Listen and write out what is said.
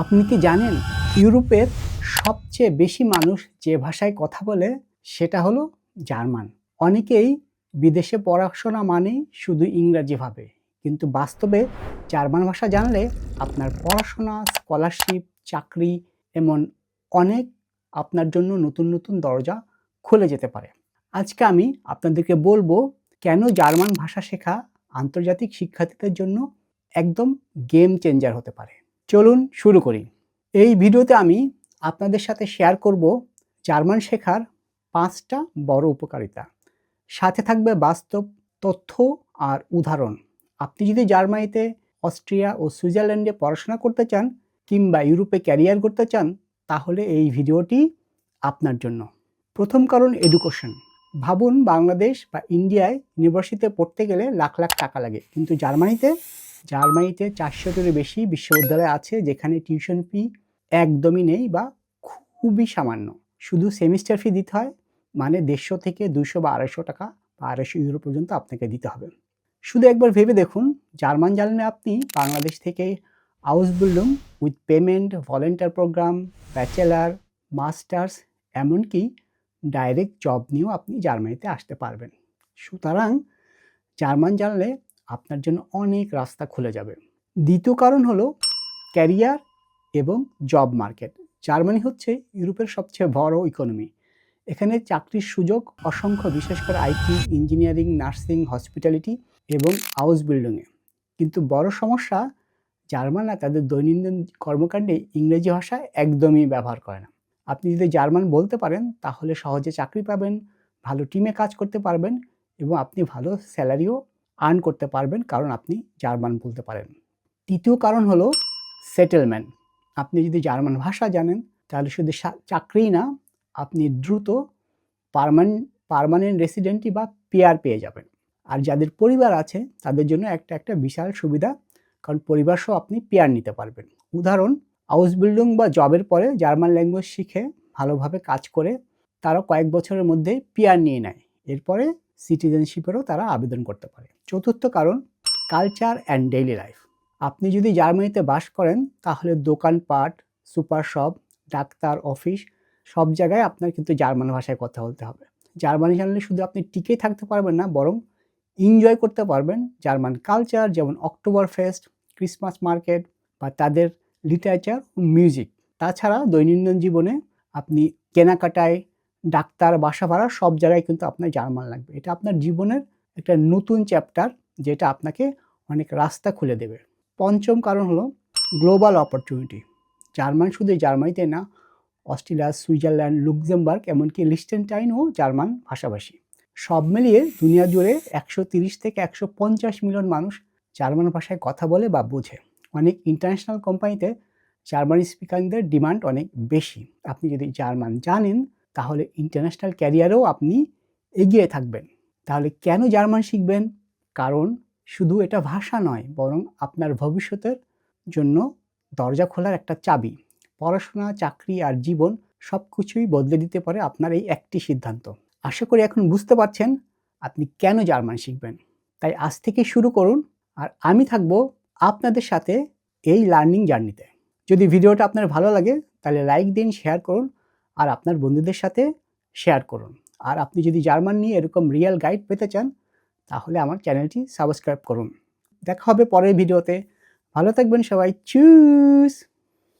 আপনি কি জানেন, ইউরোপের সবচেয়ে বেশি মানুষ যে ভাষায় কথা বলে সেটা হলো জার্মান। অনেকেই বিদেশে পড়াশোনা মানেই শুধু ইংরাজি ভাবে, কিন্তু বাস্তবে জার্মান ভাষা জানলে আপনার পড়াশোনা, স্কলারশিপ, চাকরি এমন অনেক আপনার জন্য নতুন নতুন দরজা খুলে যেতে পারে। আজকে আমি আপনাদেরকে বলব, কেন জার্মান ভাষা শেখা আন্তর্জাতিক শিক্ষার্থীদের জন্য একদম গেম চেঞ্জার হতে পারে। চলুন শুরু করি। এই ভিডিওতে আমি আপনাদের সাথে শেয়ার করব জার্মান শেখার পাঁচটা বড় উপকারিতা। সাথে থাকবে বাস্তব তথ্য আর উদাহরণ। আপনি যদি জার্মানিতে, অস্ট্রিয়া ও সুইজারল্যান্ডে পড়াশোনা করতে চান কিংবা ইউরোপে ক্যারিয়ার করতে চান, তাহলে এই ভিডিওটি আপনার জন্য। প্রথম কারণ এডুকেশন ভাবুন বাংলাদেশ বা ইন্ডিয়ায় ইউনিভার্সিটিতে পড়তে গেলে লাখ লাখ টাকা লাগে। কিন্তু জার্মানিতে জার্মানিতে চারশোটিরও বেশি বিশ্ববিদ্যালয় আছে যেখানে টিউশন ফি একদমই নেই বা খুবই সামান্য। শুধু সেমিস্টার ফি দিতে হয় মানে দেড়শো থেকে দুশো বা আড়াইশো টাকা বা আড়াইশো ইউরো পর্যন্ত আপনাকে দিতে হবে। শুধু একবার ভেবে দেখুন, জার্মান জানলে আপনি, বাংলাদেশ থেকে Ausbildung with payment volunteer program bachelor masters এমনকি ডাইরেক্ট জব নিয়েও আপনি জার্মানিতে আসতে পারবেন। সুতরাং জার্মান জানলে আপনার জন্য অনেক রাস্তা খুলে যাবে। দ্বিতীয় কারণ হলো ক্যারিয়ার এবং জব মার্কেট। জার্মানি হচ্ছে ইউরোপের সবচেয়ে বড় ইকোনমি। এখানে চাকরির সুযোগ অসংখ্য, বিশেষ করে আইটি, ইঞ্জিনিয়ারিং, নার্সিং, হসপিটালিটি এবং হাউস বিল্ডিংয়ে কিন্তু বড় সমস্যা, জার্মানরা তাদের দৈনন্দিন কর্মকাণ্ডে ইংরেজি ভাষা একদমই ব্যবহার করে না। আপনি যদি জার্মান বলতে পারেন, তাহলে সহজে চাকরি পাবেন, ভালো টিমে কাজ করতে পারবেন এবং আপনি ভালো স্যালারিও আর্ন করতে পারবেন, কারণ আপনি জার্মান বলতে পারেন। তৃতীয় কারণ হলো সেটেলমেন্ট আপনি যদি জার্মান ভাষা জানেন, তাহলে শুধু চাকরিই না, আপনি দ্রুত পারমান, পারমানেন্ট রেসিডেন্টই বা পেয়ার পেয়ে যাবেন। আর যাদের পরিবার আছে, তাদের জন্য একটা একটা বিশাল সুবিধা, কারণ পরিবার সহ আপনি পেয়ার নিতে পারবেন। উদাহরণ হাউস বিল্ডিং বা জবের পরে জার্মান ল্যাঙ্গুয়েজ শিখে, ভালোভাবে কাজ করে তারা কয়েক বছরের মধ্যেই পেয়ার নিয়ে নেয়। এরপরে সিটিজেনশিপেরও তারা আবেদন করতে পারে। চতুর্থ কারণ কালচার অ্যান্ড ডেইলি লাইফ আপনি যদি জার্মানিতে বাস করেন, তাহলে দোকানপাট, সুপার শপ, ডাক্তার অফিস, সব জায়গায় আপনার কিন্তু জার্মান ভাষায় কথা বলতে হবে। জার্মানি জানলে শুধু আপনি টিকেই থাকতে পারবেন না, বরং এনজয় করতে পারবেন জার্মান কালচার যেমন অক্টোবর ফেস্ট ক্রিসমাস মার্কেট বা তাদের লিটারেচার মিউজিক তাছাড়া দৈনন্দিন জীবনে আপনি কেনাকাটায় ডাক্তার, বাসা ভাড়া সব জায়গায় কিন্তু আপনার জার্মান লাগবে। এটা আপনার জীবনের একটা নতুন চ্যাপ্টার যেটা আপনাকে অনেক রাস্তা খুলে দেবে। পঞ্চম কারণ হলো গ্লোবাল অপরচুনিটি জার্মান শুধু জার্মানিতে না অস্ট্রেলিয়া সুইজারল্যান্ড, লুক্সেমবার্গ, এমনকি লিস্টেনটাইনও জার্মান ভাষাভাষী। সব মিলিয়ে দুনিয়া জুড়ে একশো তিরিশ থেকে একশো পঞ্চাশ মিলিয়ন মানুষ জার্মান ভাষায় কথা বলে বা বোঝে। অনেক ইন্টারন্যাশনাল কোম্পানিতে জার্মানি স্পিকারদের ডিমান্ড অনেক বেশি। আপনি যদি জার্মান জানেন তাহলে ইন্টারন্যাশনাল ক্যারিয়ারেও আপনি এগিয়ে থাকবেন। তাহলে কেন জার্মান শিখবেন? কারণ শুধু এটা ভাষা নয়, বরং আপনার ভবিষ্যতের জন্য দরজা খোলার একটা চাবি। পড়াশোনা, চাকরি আর জীবন সব কিছুই বদলে দিতে পারে আপনার এই একটি সিদ্ধান্ত। আশা করি এখন বুঝতে পারছেন আপনি কেন জার্মান শিখবেন। তাই আজ থেকে শুরু করুন, আর আমি থাকব আপনাদের সাথে এই লার্নিং জার্নিতে যদি ভিডিওটা আপনার ভালো লাগে, তাহলে লাইক দিন শেয়ার করুন আর আপনার বন্ধুদের সাথে শেয়ার করুন। আর আপনি যদি জার্মান নিয়ে এরকম রিয়েল গাইড পেতে চান, তাহলে আমার চ্যানেলটি সাবস্ক্রাইব করুন। দেখা হবে পরের ভিডিওতে ভালো থাকবেন সবাই। চুজ